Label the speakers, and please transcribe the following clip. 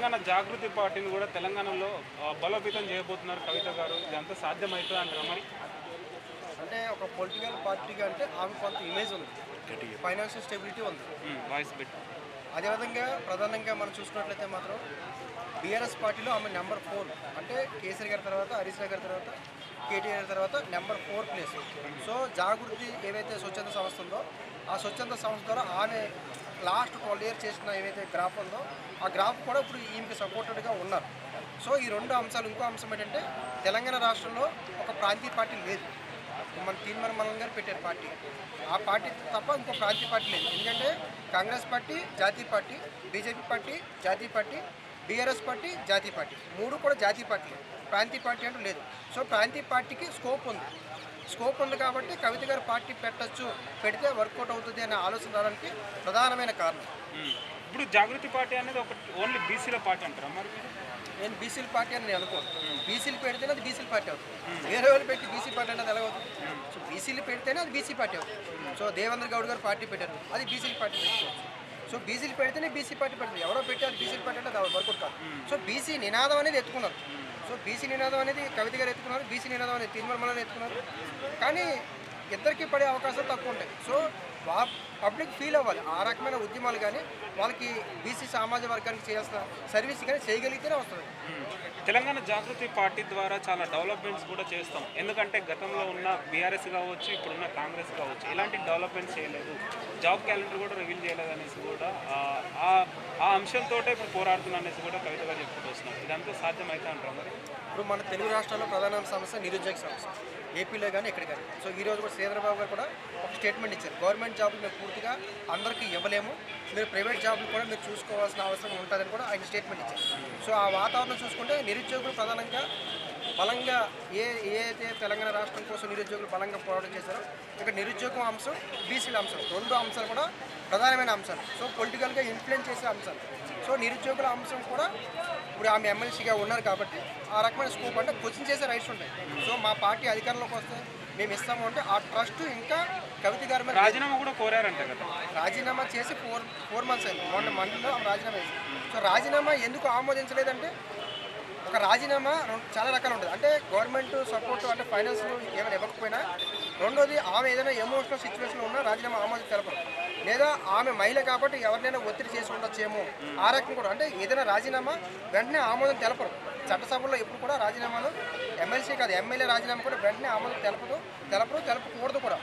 Speaker 1: తెలంగాణ జాగృతి పార్టీని కూడా తెలంగాణలో బలోపేతం చేయబోతున్నారు కవిత గారు. ఇదంతా సాధ్యమవుతుంది అంటారా మరి
Speaker 2: అంటే ఒక పొలిటికల్ పార్టీగా అంటే ఆమె కొంత ఇమేజ్ ఉంది. ఫైనాన్షియల్ స్టెబిలిటీ ఉంది.
Speaker 1: వాయిస్ పెట్టి
Speaker 2: అదేవిధంగా ప్రధానంగా మనం చూసుకున్నట్లయితే మాత్రం బీఆర్ఎస్ పార్టీలో ఆమె నెంబర్ ఫోర్ అంటే కేసరి గారి తర్వాత హరీష్ గారి తర్వాత కేటీఆర్ తర్వాత number four place so Jagruthi ఏవైతే స్వచ్ఛంద సంస్థ ఉందో ఆ స్వచ్ఛంద సంస్థ ద్వారా ఆమె లాస్ట్ ట్వెల్వ్ ఇయర్ చేసిన ఏవైతే గ్రాఫ్ ఉందో ఆ గ్రాఫ్ కూడా ఇప్పుడు ఈమెకి సపోర్టెడ్గా ఉన్నారు. సో ఈ రెండు అంశాలు ఇంకో అంశం ఏంటంటే తెలంగాణ రాష్ట్రంలో ఒక ప్రాంతీయ పార్టీ లేదు. మన తీర్మాన మనం గారు పెట్టారు పార్టీ. ఆ పార్టీ తప్ప ఇంకో ప్రాంతీయ పార్టీ లేదు. ఎందుకంటే కాంగ్రెస్ పార్టీ జాతీయ పార్టీ బీజేపీ పార్టీ జాతీయ పార్టీ బీఆర్ఎస్ పార్టీ జాతీయ పార్టీ. మూడు కూడా జాతీయ పార్టీ ప్రాంతీయ పార్టీ అంటూ లేదు. సో ప్రాంతీయ పార్టీకి స్కోప్ ఉంది. స్కోప్ ఉంది కాబట్టి కవిత గారు పార్టీ పెట్టచ్చు పెడితే వర్కౌట్ అవుతుంది అనే ఆలోచన రావడానికి ప్రధానమైన కారణం.
Speaker 1: ఇప్పుడు జాగృతి పార్టీ అనేది ఒక ఓన్లీ బీసీల పార్టీ అంటారా మరి మీరు?
Speaker 2: నేను బీసీల పార్టీ అని నేను అనుకోను. బీసీలు పెడితేనే అది బీసీల పార్టీ అవుతుంది. వేరే వాళ్ళు పెట్టి బీసీ పార్టీ అనేది ఎలా అవుతుంది? సో బీసీలు పెడితేనే అది బీసీ పార్టీ అవుతుంది. సో దేవేంద్ర గౌడ్ గారు పార్టీ పెట్టారు. అది బీసీల పార్టీ పెట్టుకోవచ్చు. సో బీసీలు పెడితేనే బీసీ పార్టీ పెడుతుంది. ఎవరో పెట్టారు బీసీలు బీసీ అంటే అది వర్కౌట్ కాదు. సో బీసీ నినాదం అనేది ఎత్తుకున్నారు. సో బీసీ నినాదం అనేది కవిత గారు ఎత్తుకున్నారు బీసీ నినాదం అనేది తిరుమల ఎత్తుకున్నారు. కానీ ఇద్దరికి పడే అవకాశాలు తక్కువ ఉంటాయి. సో వా పబ్లిక్ ఫీల్ అవ్వాలి. ఆ రకమైన ఉద్యమాలు కానీ వాళ్ళకి బీసీ సామాజిక వర్గానికి చేయాల్సిన సర్వీస్ కానీ చేయగలిగితేనే వస్తుంది.
Speaker 1: తెలంగాణ జాగృతి పార్టీ ద్వారా చాలా డెవలప్మెంట్స్ కూడా చేస్తాం. ఎందుకంటే గతంలో ఉన్న బీఆర్ఎస్ కావచ్చు ఇప్పుడున్న కాంగ్రెస్ కావచ్చు ఇలాంటి డెవలప్మెంట్స్ చేయలేదు. జాబ్ క్యాలెండర్ కూడా రివీల్ చేయలేదు అనేసి కూడా అంశంతో ఇప్పుడు పోరాడుతున్నా అనేసి కూడా కవిత గారు చెప్పుకుంటూ వస్తున్నారు. ఇదంతా సాధ్యమైతే అంటారు మరి?
Speaker 2: ఇప్పుడు మన తెలుగు రాష్ట్రాల్లో ప్రధాన సమస్య నిరుద్యోగ సమస్య. ఏపీలో కానీ ఎక్కడ కానీ సో ఈ రోజు కూడా శ్రీధరబాబు గారు కూడా ఒక స్టేట్మెంట్ ఇచ్చారు. గవర్నమెంట్ జాబులు మేము పూర్తిగా అందరికీ ఇవ్వలేము. మీరు ప్రైవేట్ జాబులు కూడా మీరు చూసుకోవాల్సిన అవసరం ఉంటుందని కూడా ఆయన స్టేట్మెంట్ ఇచ్చారు. సో ఆ వాతావరణం చూసుకుంటే నిరుద్యోగులు ప్రధానంగా బలంగా ఏ ఏ అయితే తెలంగాణ రాష్ట్రం కోసం నిరుద్యోగులు బలంగా పోరాటం చేశారో ఇక్కడ నిరుద్యోగం అంశం బీసీల అంశం రెండు అంశాలు కూడా ప్రధానమైన అంశాలు. సో పొలిటికల్గా ఇన్ఫ్లుయెన్స్ చేసే అంశాలు. సో నిరుద్యోగుల అంశం కూడా ఇప్పుడు ఆమె ఎమ్మెల్సీగా ఉన్నారు కాబట్టి ఆ రకమైన స్కోప్ అంటే క్వశ్చన్ చేసే రైట్స్ ఉంటాయి. సో మా పార్టీ అధికారంలోకి వస్తే మేము ఇస్తాము అంటే ఆ ట్రస్ట్ ఇంకా కవిత గారి మీద
Speaker 1: రాజీనామా కూడా కోరారంట కదా.
Speaker 2: రాజీనామా చేసి ఫోర్ ఫోర్ మంత్స్ అయింది. మొన్న ఆమె రాజీనామా చేసింది. సో రాజీనామా ఎందుకు ఆమోదించలేదంటే రాజీనామా చాలా రకాలు ఉంటుంది అంటే గవర్నమెంట్ సపోర్ట్ అంటే ఫైనాన్స్ ఏమైనా ఇవ్వకపోయినా రెండోది ఆమె ఏదైనా ఎమోషనల్ సిచ్యువేషన్ ఉన్నా రాజీనామా ఆమోదం తెలపరు లేదా ఆమె మహిళ కాబట్టి ఎవరినైనా ఒత్తిడి చేసి ఉండొచ్చేమో. ఆ రకం కూడా. అంటే ఏదైనా రాజీనామా వెంటనే ఆమోదం తెలపరు చట్టసభలో ఎప్పుడు కూడా రాజీనామాలు ఎమ్మెల్సీ కాదు ఎమ్మెల్యే రాజీనామా కూడా వెంటనే ఆమోదం తెలపదు తెలపరు తెలపకూడదు కూడా.